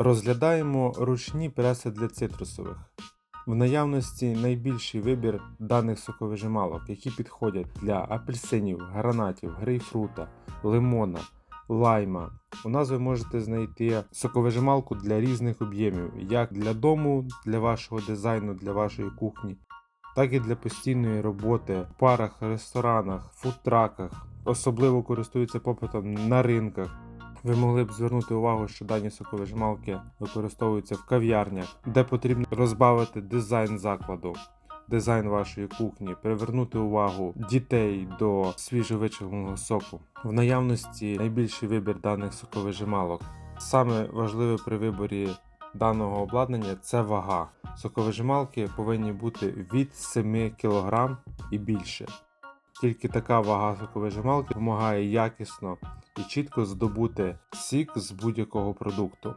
Розглядаємо ручні преси для цитрусових. В наявності найбільший вибір даних соковижималок, які підходять для апельсинів, гранатів, грейпфрута, лимона, лайма. У нас ви можете знайти соковижималку для різних об'ємів, як для дому, для вашого дизайну, для вашої кухні, так і для постійної роботи в парах, ресторанах, фудтраках. Особливо користуються попитом на ринках. Ви могли б звернути увагу, що дані соковижималки використовуються в кав'ярнях, де потрібно розбавити дизайн закладу, дизайн вашої кухні, привернути увагу дітей до свіжовичавленого соку. В наявності найбільший вибір даних соковижималок. Саме важливе при виборі даного обладнання це вага. Соковижималки повинні бути від 7 кг і більше. Тільки така вага соковижималки допомагає якісно і чітко здобути сік з будь-якого продукту.